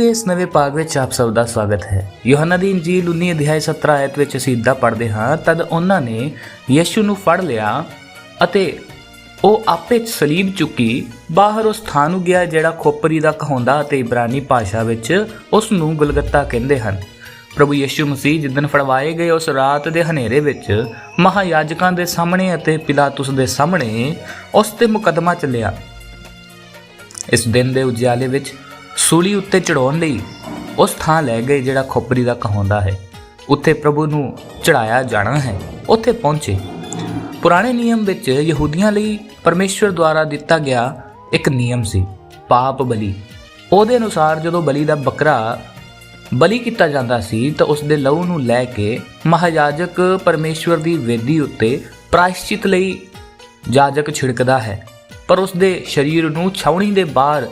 ਇਸ ਨਵੇਂ ਭਾਗ ਵਿੱਚ ਆਪ ਸਭ ਦਾ ਸਵਾਗਤ ਹੈ। ਯੋਹੰਨਾ ਦੀ ਇੰਜੀਲ 19 ਅਧਿਆਇ 17 ਆਇਤ ਵਿੱਚ ਅਸੀਂ ਇਦਾਂ ਪੜ੍ਹਦੇ ਹਾਂ, ਤਦ ਉਹਨਾਂ ਨੇ ਯਿਸੂ ਨੂੰ ਫੜ ਲਿਆ ਅਤੇ ਉਹ ਆਪੇ ਸਲੀਬ ਚੁੱਕੀ, ਬਾਹਰ ਉਸ ਥਾਂ ਨੂੰ ਗਿਆ ਜਿਹੜਾ ਖੋਪਰੀ ਦਾ ਕਹਾਉਂਦਾ ਅਤੇ ਇਬਰਾਨੀ ਭਾਸ਼ਾ ਵਿੱਚ ਉਸ ਨੂੰ ਗੁਲਗੱਤਾ ਕਹਿੰਦੇ ਹਨ। ਪ੍ਰਭੂ ਯਿਸੂ ਮਸੀਹ ਜਿੱਦਨ ਫੜਵਾਏ ਗਏ ਉਸ ਰਾਤ ਦੇ ਹਨੇਰੇ ਵਿੱਚ ਮਹਾਯਾਜਕਾਂ ਦੇ ਸਾਹਮਣੇ ਅਤੇ ਪਿਲਾਤੁਸ ਦੇ ਸਾਹਮਣੇ ਉਸ ਤੇ ਮੁਕੱਦਮਾ ਚੱਲਿਆ। ਇਸ ਦਿਨ ਦੇ ਉਜਾਲੇ ਵਿੱਚ ਸੂਲੀ ਉੱਤੇ ਚੜਾਉਣ ਲਈ ਉਸ ਥਾਂ ਲੈ ਗਏ ਜਿਹੜਾ ਖੋਪਰੀ ਦਾ ਕਹਾਉਂਦਾ ਹੈ। ਉੱਥੇ ਪ੍ਰਭੂ ਨੂੰ ਚੜਾਇਆ ਜਾਣਾ ਹੈ। ਉੱਥੇ ਪਹੁੰਚੇ। ਪੁਰਾਣੇ ਨਿਯਮ ਵਿੱਚ ਯਹੂਦੀਆਂ ਲਈ ਪਰਮੇਸ਼ਵਰ ਦੁਆਰਾ ਦਿੱਤਾ ਗਿਆ ਇੱਕ ਨਿਯਮ ਸੀ, ਪਾਪ ਬਲੀ। ਉਹਦੇ ਅਨੁਸਾਰ ਜਦੋਂ ਬਲੀ ਦਾ ਬੱਕਰਾ ਬਲੀ ਕੀਤਾ ਜਾਂਦਾ ਸੀ ਤਾਂ ਉਸ ਦੇ ਲਹੂ ਨੂੰ ਲੈ ਕੇ ਮਹਾਯਾਜਕ ਪਰਮੇਸ਼ਵਰ ਦੀ ਵੇਦੀ ਉੱਤੇ ਪ੍ਰਾਇਸ਼ਚਿਤ ਲਈ ਜਾਜਕ ਛਿੜਕਦਾ ਹੈ। ਪਰ ਉਸ ਦੇ ਸਰੀਰ ਨੂੰ ਛਾਉਣੀ ਦੇ ਬਾਹਰ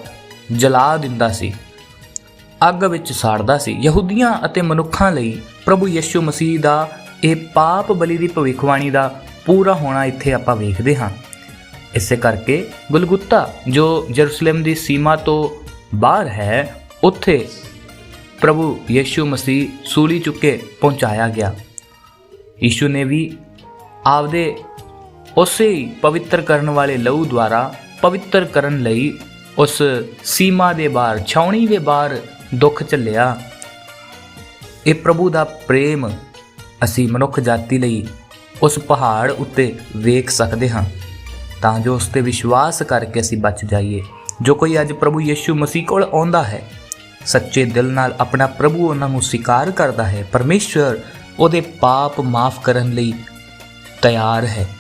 ਜਲਾ ਦਿੰਦਾ ਸੀ। ਅੱਗ ਵਿੱਚ ਸਾੜਦਾ ਸੀ। ਯਹੂਦੀਆਂ ਅਤੇ ਮਨੁੱਖਾਂ ਲਈ ਪ੍ਰਭੂ ਯਿਸੂ ਮਸੀਹ ਦਾ ਇਹ ਪਾਪ ਬਲੀ ਦੀ ਭਵਿੱਖਬਾਣੀ ਦਾ ਪੂਰਾ ਹੋਣਾ ਇੱਥੇ ਆਪਾਂ ਵੇਖਦੇ ਹਾਂ। ਇਸੇ ਕਰਕੇ ਗੁਲਗੁੱਤਾ, ਜੋ ਜਰੂਸਲਮ ਦੀ ਸੀਮਾ ਤੋਂ ਬਾਹਰ ਹੈ, ਉੱਥੇ ਪ੍ਰਭੂ ਯਿਸੂ ਮਸੀਹ ਸੂਲੀ ਚੁੱਕੇ ਪਹੁੰਚਾਇਆ ਗਿਆ। ਯਿਸੂ ਨੇ ਵੀ ਆਪਦੇ ਉਸੇ ਹੀ ਪਵਿੱਤਰ ਕਰਨ ਵਾਲੇ ਲਹੂ ਦੁਆਰਾ ਪਵਿੱਤਰ ਕਰਨ ਲਈ ਉਸ ਸੀਮਾ ਦੇ ਬਾਹਰ, ਛਾਉਣੀ ਦੇ ਬਾਹਰ ਦੁੱਖ ਝੱਲਿਆ। ਇਹ ਪ੍ਰਭੂ ਦਾ ਪ੍ਰੇਮ ਅਸੀਂ ਮਨੁੱਖ ਜਾਤੀ ਲਈ ਉਸ ਪਹਾੜ ਉੱਤੇ ਵੇਖ ਸਕਦੇ ਹਾਂ। ਤਾਂ ਜੋ ਉਸ ਤੇ ਵਿਸ਼ਵਾਸ ਕਰਕੇ ਅਸੀਂ ਬਚ ਜਾਈਏ। ਜੋ ਕੋਈ ਅੱਜ ਪ੍ਰਭੂ ਯਿਸੂ ਮਸੀਹ ਕੋਲ ਆਉਂਦਾ ਹੈ, ਸੱਚੇ ਦਿਲ ਨਾਲ ਆਪਣਾ ਪ੍ਰਭੂ ਉਹਨਾਂ ਨੂੰ ਸਵੀਕਾਰ ਕਰਦਾ ਹੈ, ਪਰਮੇਸ਼ਵਰ ਉਹਦੇ ਪਾਪ ਮਾਫ ਕਰਨ ਲਈ ਤਿਆਰ ਹੈ।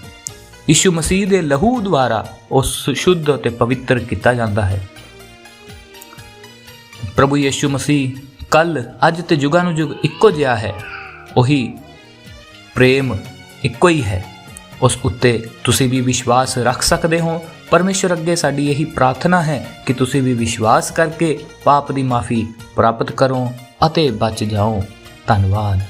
ਯਿਸੂ ਮਸੀਹ ਦੇ ਲਹੂ ਦੁਆਰਾ ਉਸ ਸ਼ੁੱਧ ਅਤੇ ਪਵਿੱਤਰ ਕੀਤਾ ਜਾਂਦਾ ਹੈ। ਪ੍ਰਭੂ ਯਿਸੂ ਮਸੀਹ ਕੱਲ, ਅੱਜ ਤੇ ਜੁਗਾਂ ਨੂੰ ਜੁਗ ਇੱਕੋ ਜਿਹਾ ਹੈ। ਉਹੀ ਪ੍ਰੇਮ ਇੱਕੋ ਹੀ ਹੈ। ਉਸ ਉੱਤੇ ਤੁਸੀਂ ਵੀ ਵਿਸ਼ਵਾਸ ਰੱਖ ਸਕਦੇ ਹੋ। ਪਰਮੇਸ਼ਰ ਅੱਗੇ ਸਾਡੀ ਇਹੀ ਪ੍ਰਾਰਥਨਾ ਹੈ ਕਿ ਤੁਸੀਂ ਵੀ ਵਿਸ਼ਵਾਸ ਕਰਕੇ ਪਾਪ ਦੀ ਮਾਫੀ ਪ੍ਰਾਪਤ ਕਰੋ ਅਤੇ ਬਚ ਜਾਓ। ਧੰਨਵਾਦ।